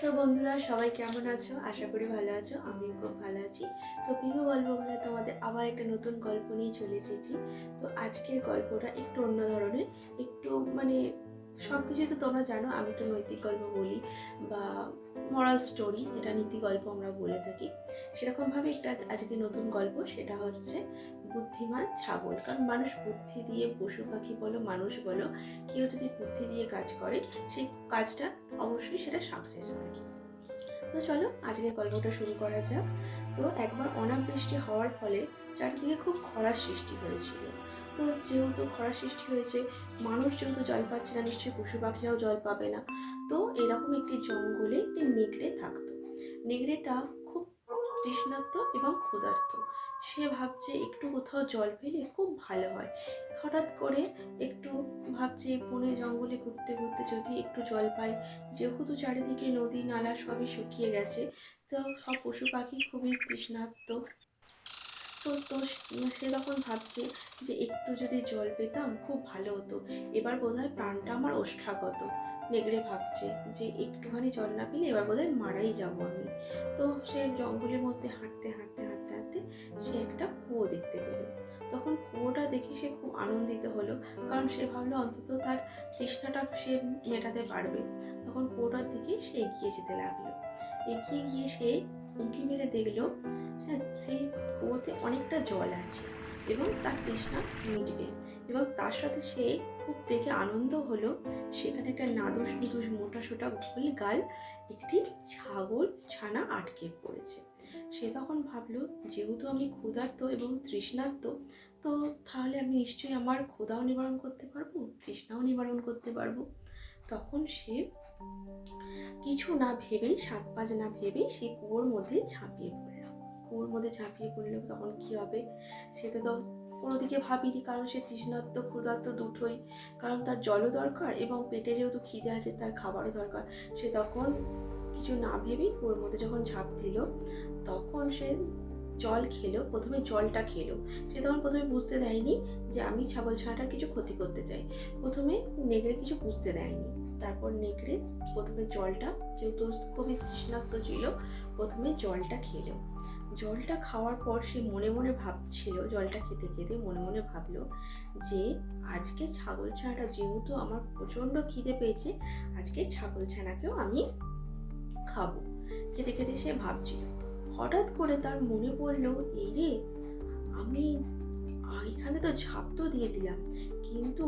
নমস্কার বন্ধুরা, সবাই কেমন আছো? আশা করি ভালো আছো, আমিও খুব ভালো আছি। তো প্রিয় গল্প বলে, তোমাদের আবার একটা নতুন গল্প নিয়ে চলে এসেছি। তো আজকের গল্পটা একটু অন্য ধরনের, একটু মানে সব কিছুই তো তোমরা জানো, আমি একটু নৈতিক গল্প বলি বা মরাল স্টোরি যেটা নীতি গল্প আমরা বলে থাকি। সেরকমভাবে একটা আজকে নতুন গল্প, সেটা হচ্ছে বুদ্ধিমান ছাগল। কারণ মানুষ বুদ্ধি দিয়ে পশু পাখি বলো, মানুষ বলো, কেউ যদি বুদ্ধি দিয়ে কাজ করে, সেই কাজটা অবশ্যই সেটা সাকসেস হয়। তো চলো, আজকের গল্পটা শুরু করা যাক। তো একবার অনাবৃষ্টি হওয়ার ফলে চারিদিকে খুব খরার সৃষ্টি হয়েছিল। তো যেহেতু খরার সৃষ্টি হয়েছে, মানুষ যেহেতু জল পাচ্ছে না, নিশ্চয়ই পশু পাখিরাও জল পাবে না। তো এরকম একটি জঙ্গলে একটি নেকড়ে থাকতো। নেকড়েটা খুব তৃষ্ণার্ত এবং ক্ষুধার্ত। সে ভাবছে একটু কোথাও জল পেলে খুব ভালো হয়। হঠাৎ করে একটু ভাবছে বনে জঙ্গলে ঘুরতে ঘুরতে যদি একটু জল পাই, যেহেতু চারিদিকে নদী, নালা সবই শুকিয়ে গেছে, তো সব পশু পাখি খুবই তৃষ্ণার্ত। তো তো সে তখন ভাবছে যে একটু যদি জল পেতাম খুব ভালো হতো। এবার বোধহয় প্রাণটা আমার ওষ্ঠাগত নেগড়ে ভাবছে যে একটুখানি জল না পেলে এবার বোধহয় মারাই যাব আমি। তো সে জঙ্গলের মধ্যে হাঁটতে হাঁটতে হাঁটতে হাঁটতে সে একটা কুয়ো দেখতে পেল। তখন কুয়োটা দেখে সে খুব আনন্দিত হলো, কারণ সে ভাবলো অন্তত তার তৃষ্ণাটা সে মেটাতে পারবে। তখন কুয়োটার দিকে সে এগিয়ে যেতে লাগল। এগিয়ে গিয়ে সে উঁকি মেরে দেখল হ্যাঁ সেই কুয়োতে অনেকটা জল আছে এবং তার তৃষ্ণা মিটবে এবং তার সাথে সে খুব দেখে আনন্দ হলো। সেখানে একটা নাদুস নুদুস মোটা সোটা গোল গাল একটি ছাগল ছানা আটকে পড়েছে। সে তখন ভাবলো, যেহেতু আমি ক্ষুধার্ত এবং তৃষ্ণার্ত, তো তাহলে আমি নিশ্চয়ই আমার ক্ষুধাও নিবারণ করতে পারব, তৃষ্ণাও নিবারণ করতে পারব? তখন সে কিছু না ভেবেই, সাত পাঁচ না ভেবেই সে কুয়োর মধ্যে ঝাঁপিয়ে পড়ল। কুয়োর মধ্যে ঝাঁপিয়ে পড়ল তখন কি হবে? সেটা তো কোনো দিকে ভাবিনি, কারণ সে তৃষ্ণার্ত, ক্ষুধার্ত দুটোই। কারণ তার জলও দরকার এবং পেটে যেহেতু খিদে আছে, তার খাবারও দরকার। সে তখন কিছু না ভেবেই কুয়োর মধ্যে যখন ঝাঁপ দিল, তখন সে জল খেলো, প্রথমে জলটা খেলো। সে তখন প্রথমে বুঝতে দেয়নি যে আমি ছাগল ছানাটার কিছু ক্ষতি করতে চাই। প্রথমে নেগড়ে কিছু বুঝতে দেয়নি। তারপর নেকড়ে প্রথমে জলটা, যেহেতু খুবই তৃষ্ণার্ত ছিল, প্রথমে জলটা খেলো। জলটা খাওয়ার পর সে মনে মনে ভাবছিল, জলটা খেতে খেতে মনে মনে ভাবলো যে আজকে ছাগল ছানাটা যেহেতু আমার প্রচণ্ড খিদে পেয়েছে, আজকে ছাগল ছানাকেও আমি খাব। খেতে খেতে সে ভাবছিল। হঠাৎ করে তার মনে পড়ল এই রে আমি, এখানে তো ঝাঁপ তো দিয়ে দিলাম। কিন্তু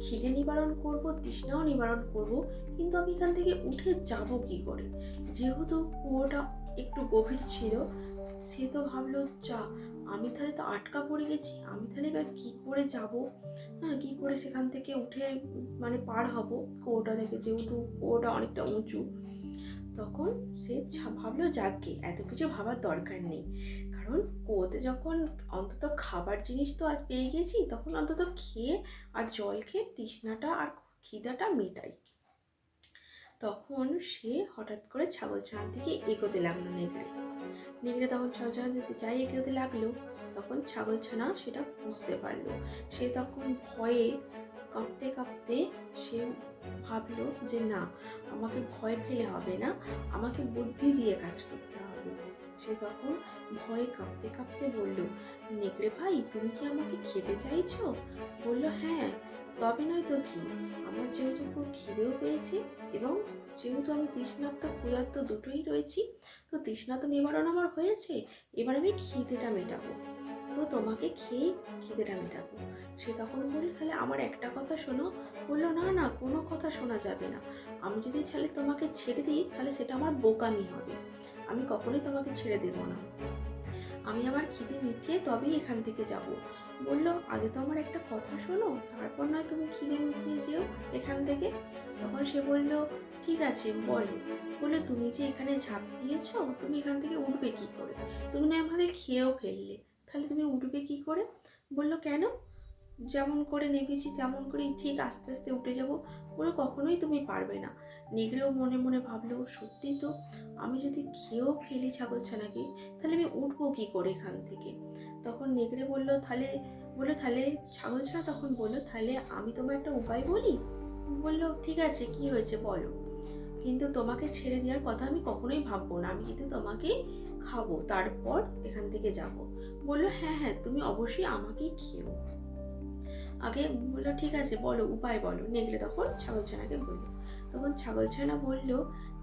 খিদে নিবারণ করব, তৃষ্ণাও নিবারণ করব, কিন্তু আমি এখান থেকে উঠে যাব কি করে? যেহেতু কুয়োটা একটু গভীর ছিল, সে তো ভাবলো, যা, আমি তাহলে তো আটকা পড়ে গেছি, আমি তাহলে এবার কী করে যাব? হ্যাঁ কী করে সেখান থেকে উঠে মানে পার হব? কুয়োটা থেকে যেহেতু কুয়োটা অনেকটা উঁচু তখন সে ভাবলো, যাকে, এত কিছু ভাবার দরকার নেই। কারণ কুয়োতে যখন অন্তত খাবার জিনিস তো আজ পেয়ে গেছি, তখন অন্তত খেয়ে আর জল খেয়ে তৃষ্ণাটা আর খিদাটা মেটাই। তখন সে হঠাৎ করে ছাগল ছানার দিকে এগোতে লাগল নেগড়ে। নেগড়ে তখন ছাগল ছানার দিকে যাই এগোতে লাগল, তখন ছাগল ছানা সেটা বুঝতে পারল। সে তখন ভয়ে কাঁপতে কাঁপতে সে ভাবলো যে না, আমাকে ভয় পেলে হবে না, আমাকে বুদ্ধি দিয়ে কাজ করতে হবে। সে তখন ভয়ে কাঁপতে কাঁপতে বলল, নেকড়ে ভাই, তুমি কি আমাকে খেতে চাইছো? বলল হ্যাঁ তবে নয় তো কি, আমার যেহেতু খুব খিদেও পেয়েছে এবং যেহেতু আমি তৃষ্ণার্ত ক্ষুধার্ত দুটোই রয়েছি, তো তৃষ্ণার্ত নিবারণ আমার হয়েছে, এবার আমি খিদেটা মেটাবো। তো তোমাকে খেয়ে খিদেটা মেটাবো সে তখন বলল, তাহলে আমার একটা কথা শোনো। বলল, না না, কোনো কথা শোনা যাবে না। আমি যদি তাহলে তোমাকে ছেড়ে দিই, তাহলে সেটা আমার বোকামি হবে। আমি কখনোই তোমাকে ছেড়ে দেব না। আমি আমার খিদে মিটিয়ে তবেই এখান থেকে যাব। বলল, আগে তো আমার একটা কথা শোনো, তারপর নয় তুমি খিদে মিটিয়ে যেও এখান থেকে। তখন সে বলল, ঠিক আছে, বলো। বলল, তুমি যে এখানে ঝাঁপ দিয়েছ, তুমি এখান থেকে উঠবে কি করে? তুমি না আমাকে খেয়েও ফেললে। তাহলে তুমি উঠবে কি করে? বলল, কেন? যেমন করে নেমেছি, তেমন করেই ঠিক আস্তে আস্তে উঠে যাব বলে কখনোই তুমি পারবে না। নেগড়েও মনে মনে ভাবলো, সত্যি তো, আমি যদি খেয়েও ফেলি ছাগল ছানাকে তাহলে আমি উঠবো কি করে এখান থেকে? তখন নেগড়ে বলল, তাহলে বলল, তাহলে ছাগল ছানা তখন বলল, তাহলে আমি তোমার একটা উপায় বলি? বলল, ঠিক আছে, কি হয়েছে বলো। কিন্তু তোমাকে ছেড়ে দেওয়ার কথা আমি কখনোই ভাববো না। আমি কিন্তু তোমাকে খাব, তারপর এখান থেকে যাব। বলল হ্যাঁ হ্যাঁ তুমি অবশ্যই আমাকেই খেও আগে বলল, ঠিক আছে, বলো, উপায় বলো। নেগলে তখন ছাগল ছানাকে বলল। তখন ছাগল ছানা বলল,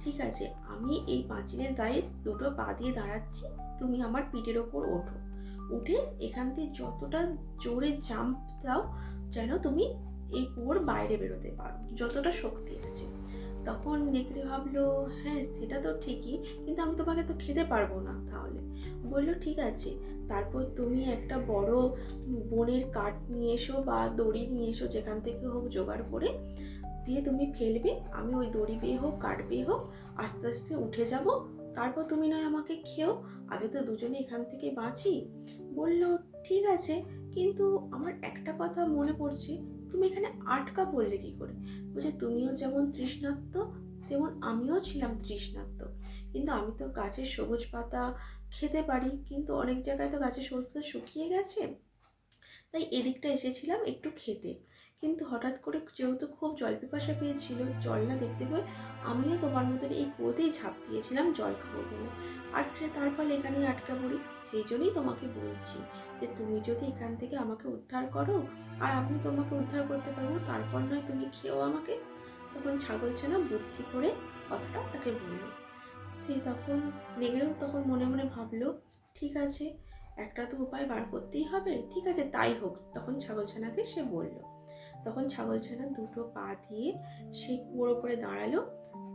ঠিক আছে, আমি এই পাঁচিলের গায়ে দুটো পা দিয়ে দাঁড়াচ্ছি, তুমি আমার পিঠের ওপর ওঠো। উঠে এখান থেকে যতটা জোরে জাম্প দাও, যেন তুমি এই কুয়োর বাইরে বেরোতে পারো, যতটা শক্তি আছে। তখন নেকড়ে ভাবলো হ্যাঁ সেটা তো ঠিকই, কিন্তু আমি তোমাকে তো খেতে পারব না তাহলে। বলল, ঠিক আছে, তারপর তুমি একটা বড় বনের কাঠ নিয়ে এসো বা দড়ি নিয়ে এসো, যেখান থেকে হোক জোগাড় করে দিয়ে তুমি ফেলবে। আমি ওই দড়ি বেয়ে হোক, কাঠ বেয়ে হোক, আস্তে আস্তে উঠে যাব। তারপর তুমি নয় আমাকে খেও, আগে তো দুজনে এখান থেকে বাঁচি। বলল, ঠিক আছে, কিন্তু আমার একটা কথা মনে পড়ছে তুমি এখানে আটকা পড়লে কি করে? বলছে, তুমিও যেমন তৃষ্ণার্ত, তেমন আমিও ছিলাম তৃষ্ণার্ত। কিন্তু আমি তো গাছের সবুজ পাতা খেতে পারি, কিন্তু অনেক জায়গায় তো গাছের সবুজ পাতা শুকিয়ে গেছে। তাই এদিকটা এসেছিলাম একটু খেতে। কিন্তু হঠাৎ করে যেহেতু খুব জল পিপাসা পেয়েছিল, জল না দেখতে পেয়ে আমিও তোমার মতন এই কুয়োতেই ঝাঁপ দিয়েছিলাম, জল খাব বলে। আর তার ফলে এখানেই আটকা পড়ি সেই জন্যই তোমাকে বলছি যে তুমি যদি এখান থেকে আমাকে উদ্ধার করো, আর আমি তোমাকে উদ্ধার করতে পারব, তারপর নয় তুমি খেয়েও আমাকে। তখন ছাগল ছানা বুদ্ধি করে কথাটা তাকে বলল। সে তখন নেগড়েও তখন মনে মনে ভাবলো, ঠিক আছে, একটা তো উপায় বার করতেই হবে, ঠিক আছে, তাই হোক। তখন ছাগলছানাকে সে বলল। তখন ছাগলছানা দুটো পা দিয়ে সেই কুয়োর ওপরে দাঁড়াল।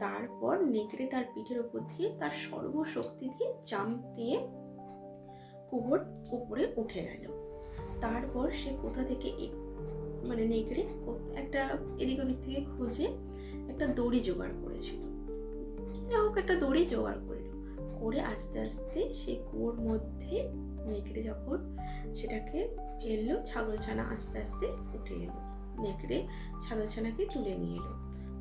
তারপর নেকড়ে তার পিঠের ওপর দিয়ে তার সর্বশক্তি দিয়ে জাম্প দিয়ে কুয়োর উপরে উঠে গেল। তারপর সে কোথা থেকে মানে নেকড়ে একটা এদিক ওদিক থেকে খুঁজে একটা দড়ি জোগাড় করেছিল। যাই হোক, একটা দড়ি জোগাড় করল। করে আস্তে আস্তে সেই কুয়োর মধ্যে নেকড়ে যখন সেটাকে ফেলল ছাগলছানা আস্তে আস্তে উঠে এলো। নেকড়ে ছাগলছানাকে তুলে নিয়ে এলো।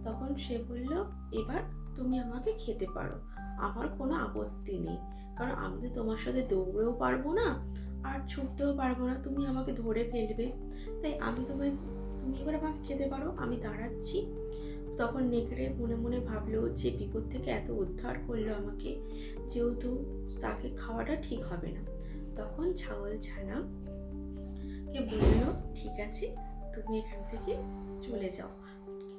তখন সে বলল, এবার তুমি আমাকে খেতে পারো। আমার কোনো আপত্তি নেই। কারণ আমি তো তোমার সাথে দৌড়েও পারব না আর ছুটতেও পারব না। তুমি আমাকে ধরে ফেলবে। তাই আমি তোমায়, তুমি এবার আমাকে খেতে পারো। আমি দাঁড়াচ্ছি। তখন নেকড়ে মনে মনে ভাবলো, যে বিপদ থেকে এত উদ্ধার করল আমাকে, যেহেতু তাকে খাওয়াটা ঠিক হবে না। তখন ছাগল ছানা কে বলল, ঠিক আছে তুমি এখান থেকে চলে যাও।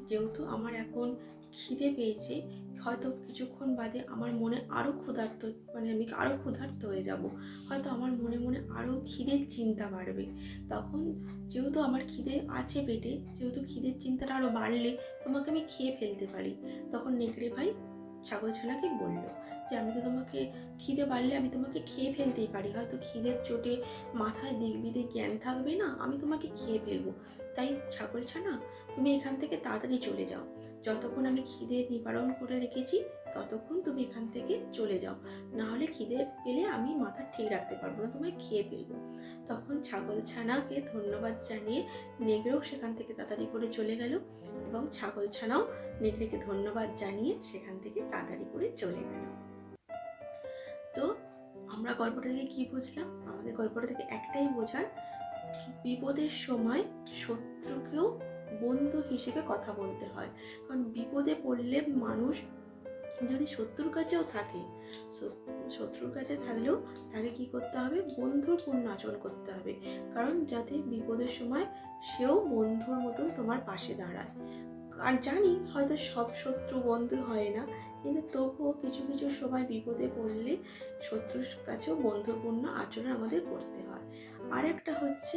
যেহেতু আমার এখন খিদে পেয়েছে, হয়তো কিছুক্ষণ বাদে আমার মনে আরও ক্ষুধার্ত মানে আমি আরও ক্ষুধার্ত হয়ে যাব। হয়তো আমার মনে মনে আরও খিদের চিন্তা বাড়বে। তখন যেহেতু আমার খিদে আছে পেটে, যেহেতু খিদের চিন্তাটা আরও বাড়লে তোমাকে আমি খেয়ে ফেলতে পারি। তখন নেকড়ে ভাই ছাগলছানাকে বলল যে, আমি তো তোমাকে খিদে বাড়লে আমি তোমাকে খেয়ে ফেলতেই পারি। হয়তো খিদের চোটে মাথায় দিকবিদে জ্ঞান থাকবে না, আমি তোমাকে খেয়ে ফেলব। তাই ছাগল ছানা তুমি এখান থেকে তাড়াতাড়ি চলে যাও। যতক্ষণ আমি খিদে নিবারণ করে রেখেছি ততক্ষণ তুমি এখান থেকে চলে যাও। না হলে খিদে পেলে আমি মাথা ঠিক রাখতে পারব না, তোমায় খেয়ে ফেলব। তখন ছাগল ছানাকে ধন্যবাদ জানিয়ে নেগড়েও সেখান থেকে তাড়াতাড়ি করে চলে গেল এবং ছাগল ছানাও নেগড়েকে ধন্যবাদ জানিয়ে সেখান থেকে তাড়াতাড়ি করে চলে গেল। তো আমরা গল্পটা থেকে কি বুঝলাম? আমাদের গল্পটা থেকে একটাই বোঝার, বিপদের সময় শত্রুকেও বন্ধু হিসেবে কথা বলতে হয়। কারণ বিপদে পড়লে মানুষ যদি শত্রুর কাছেও থাকে শত্রুর কাছে থাকলেও তাকে কি করতে হবে? বন্ধুর পূর্ণ আচরণ করতে হবে। কারণ যাতে বিপদের সময় সেও বন্ধুর মতন তোমার পাশে দাঁড়ায়। আর জানি হয়তো সব শত্রু বন্ধু হয় না, কিন্তু তবুও কিছু কিছু সময় বিপদে পড়লে শত্রুর কাছেও বন্ধুপূর্ণ আচরণ আমাদের করতে হয়। আর একটা হচ্ছে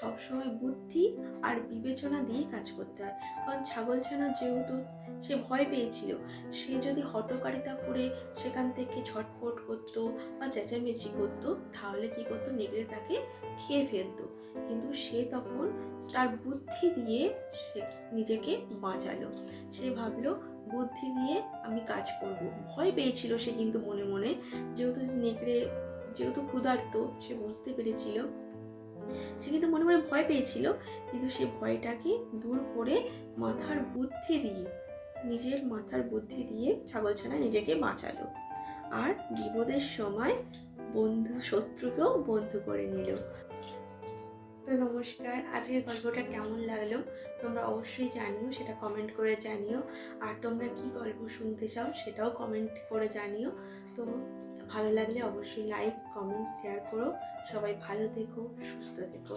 সবসময় বুদ্ধি আর বিবেচনা দিয়ে কাজ করতে হয়। কারণ ছাগলছানা যেহেতু সে ভয় পেয়েছিল, সে যদি হটকারিতা করে সেখান থেকে ছটফট করতো বা চেঁচামেচি করতো, তাহলে কি করতো? নেগড়ে তাকে খেয়ে ফেলতো। কিন্তু সে তখন তার বুদ্ধি দিয়ে সে নিজেকে বাঁচালো। সে ভাবলো, বুদ্ধি দিয়ে আমি কাজ করব। ভয় পেয়েছিল সে কিন্তু মনে মনে। যেহেতু নেকড়ে, যেহেতু ক্ষুধার্ত, সে বুঝতে পেরেছিল সে কিন্তু মনে মনে ভয় পেয়েছিল, কিন্তু সে ভয়টাকে দূর করে মাথার বুদ্ধি দিয়ে, নিজের মাথার বুদ্ধি দিয়ে ছাগল ছাগলছানা নিজেকে বাঁচালো। আর বিপদের সময় বন্ধু শত্রুকেও বন্ধু করে নিল। তো নমস্কার। আজকের গল্পটা কেমন লাগল তোমরা অবশ্যই জানিও, সেটা কমেন্ট করে জানিও। আর তোমরা কি গল্প শুনতে চাও সেটাও কমেন্ট করে জানিও। তো ভালো লাগলে অবশ্যই লাইক কমেন্ট শেয়ার করো। সবাই ভালো থেকো, সুস্থ থেকো।